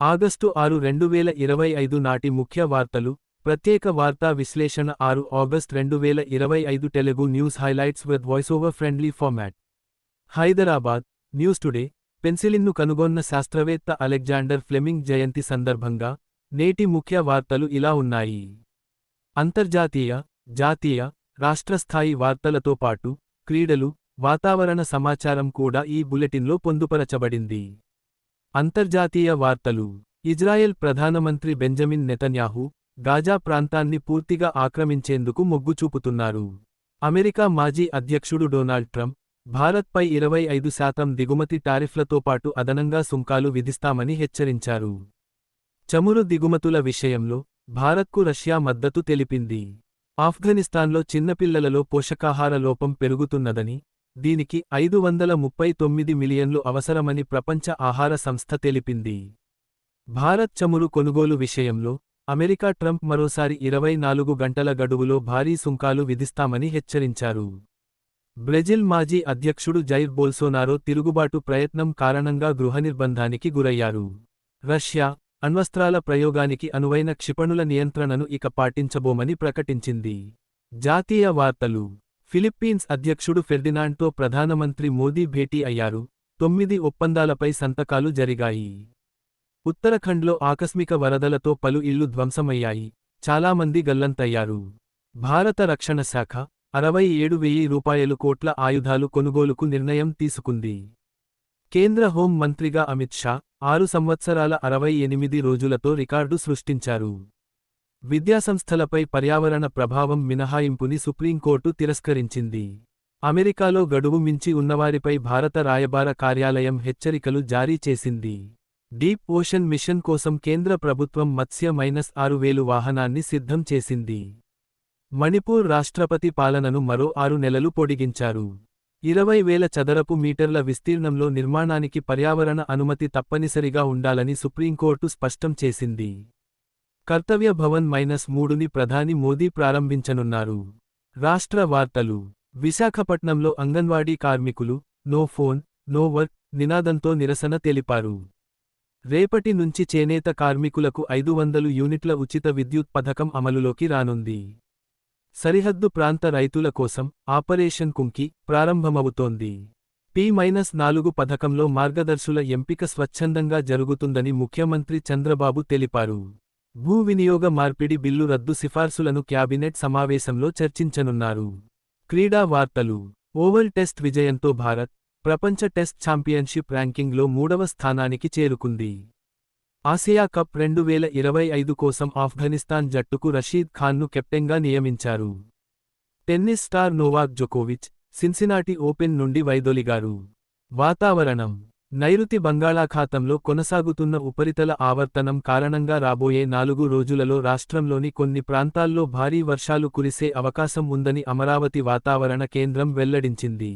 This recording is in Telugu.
ఆగస్టు ఆరు రెండు వేల ఇరవై ఐదు నాటి ముఖ్య వార్తలు ప్రత్యేక వార్తా విశ్లేషణ ఆరు ఆగస్ట్ రెండు వేల ఇరవై ఐదు Telugu news highlights with voice over friendly format. Hyderabad news today పెన్సిలిన్ను కనుగొన్న శాస్త్రవేత్త అలెగ్జాండర్ ఫ్లెమింగ్ జయంతి సందర్భంగా నేటి ముఖ్య వార్తలు ఇలా ఉన్నాయి. అంతర్జాతీయ జాతీయ రాష్ట్రస్థాయి వార్తలతో పాటు క్రీడలు వాతావరణ సమాచారం కూడా ఈ బులెటిన్లో పొందుపరచబడింది. అంతర్జాతీయ వార్తలు. ఇజ్రాయెల్ ప్రధానమంత్రి బెంజమిన్ నెతన్యాహు గాజా ప్రాంతాన్ని పూర్తిగా ఆక్రమించేందుకు మొగ్గు చూపుతున్నారు. అమెరికా మాజీ అధ్యక్షుడు డొనాల్డ్ ట్రంప్ భారత్పై ఇరవై ఐదు శాతం దిగుమతి టారిఫ్లతో పాటు అదనంగా సుంకాలు విధిస్తామని హెచ్చరించారు. చమురు దిగుమతుల విషయంలో భారత్కు రష్యా మద్దతు తెలిపింది. ఆఫ్ఘనిస్తాన్లో చిన్నపిల్లలలో పోషకాహార లోపం పెరుగుతున్నదని దీనికి ఐదు వందల ముప్పై తొమ్మిది మిలియన్లు అవసరమని ప్రపంచ ఆహార సంస్థ తెలిపింది. భారత్ చమురు కొనుగోలు విషయంలో అమెరికా ట్రంప్ మరోసారి ఇరవై నాలుగు గంటల గడువులో భారీ సుంకాలు విధిస్తామని హెచ్చరించారు. బ్రెజిల్ మాజీ అధ్యక్షుడు జైర్ బోల్సోనారో తిరుగుబాటు ప్రయత్నం కారణంగా గృహనిర్బంధానికి గురయ్యారు. రష్యా అణ్వస్త్రాల ప్రయోగానికి అనువైన క్షిపణుల నియంత్రణను ఇక పాటించబోమని ప్రకటించింది. జాతీయ వార్తలు ఫిలిప్పీన్స్ అధ్యక్షుడు ఫెర్డినాండ్తో ప్రధానమంత్రి మోదీ భేటీ అయ్యారు. తొమ్మిది ఒప్పందాలపై సంతకాలు జరిగాయి. ఉత్తరాఖండ్లో ఆకస్మిక వరదలతో పలు ఇళ్ళు ధ్వంసమయ్యాయి. చాలామంది గల్లంతయ్యారు. భారత రక్షణ శాఖ అరవై ఏడు వెయ్యి రూపాయలు కోట్ల ఆయుధాలు కొనుగోలుకు నిర్ణయం తీసుకుంది. కేంద్ర హోం మంత్రిగా అమిత్ షా ఆరు సంవత్సరాల అరవై ఎనిమిది రోజులతో రికార్డు సృష్టించారు. విద్యాసంస్థలపై పర్యావరణ ప్రభావం మినహాయింపుని సుప్రీంకోర్టు తిరస్కరించింది. అమెరికాలో గడువు మించి ఉన్నవారిపై భారత రాయబార కార్యాలయం హెచ్చరికలు జారీ చేసింది. డీప్ ఓషన్ మిషన్ కోసం కేంద్ర ప్రభుత్వం మత్స్య మైనస్ ఆరు వేలు వాహనాన్ని సిద్ధం చేసింది. మణిపూర్ రాష్ట్రపతి పాలనను మరో ఆరు నెలలు పొడిగించారు. ఇరవై వేల చదరపు మీటర్ల విస్తీర్ణంలో నిర్మాణానికి పర్యావరణ అనుమతి తప్పనిసరిగా ఉండాలని సుప్రీంకోర్టు స్పష్టం చేసింది. కర్తవ్య భవన్ మైనస్ మూడుని ప్రధాని మోదీ ప్రారంభించనున్నారు. రాష్ట్ర వార్తలు. విశాఖపట్నంలో అంగన్వాడీ కార్మికులు నో ఫోన్ నో వర్క్ నినాదంతో నిరసన తెలిపారు. రేపటి నుంచి చేనేత కార్మికులకు ఐదు వందలు యూనిట్ల ఉచిత విద్యుత్ పథకం అమలులోకి రానుంది. సరిహద్దు ప్రాంత రైతుల కోసం ఆపరేషన్ కుంకి ప్రారంభమవుతోంది. పి మైనస్ నాలుగు పథకంలో మార్గదర్శుల ఎంపిక స్వచ్ఛందంగా జరుగుతుందని ముఖ్యమంత్రి చంద్రబాబు తెలిపారు. భూ వినియోగ మార్పిడి బిల్లు రద్దు సిఫార్సులను క్యాబినెట్ సమావేశంలో చర్చించనున్నారు. క్రీడా వార్తలు. ఓవల్ టెస్ట్ విజయంతో భారత్ ప్రపంచ టెస్ట్ ఛాంపియన్షిప్ ర్యాంకింగ్లో మూడవ స్థానానికి చేరుకుంది. ఆసియా కప్ రెండు వేల ఇరవై ఐదు కోసం ఆఫ్ఘనిస్తాన్ జట్టుకు రషీద్ ఖాన్ను కెప్టెన్గా నియమించారు. టెన్నిస్ స్టార్ నోవాక్ జొకోవిచ్ సిన్సినాటి ఓపెన్ నుండి వైదొలిగారు. వాతావరణం. నైరుతి బంగాళాఖాతంలో కొనసాగుతున్న ఉపరితల ఆవర్తనం కారణంగా రాబోయే నాలుగు రోజులలో రాష్ట్రంలోని కొన్ని ప్రాంతాల్లో భారీ వర్షాలు కురిసే అవకాశం ఉందని అమరావతి వాతావరణ కేంద్రం వెల్లడించింది.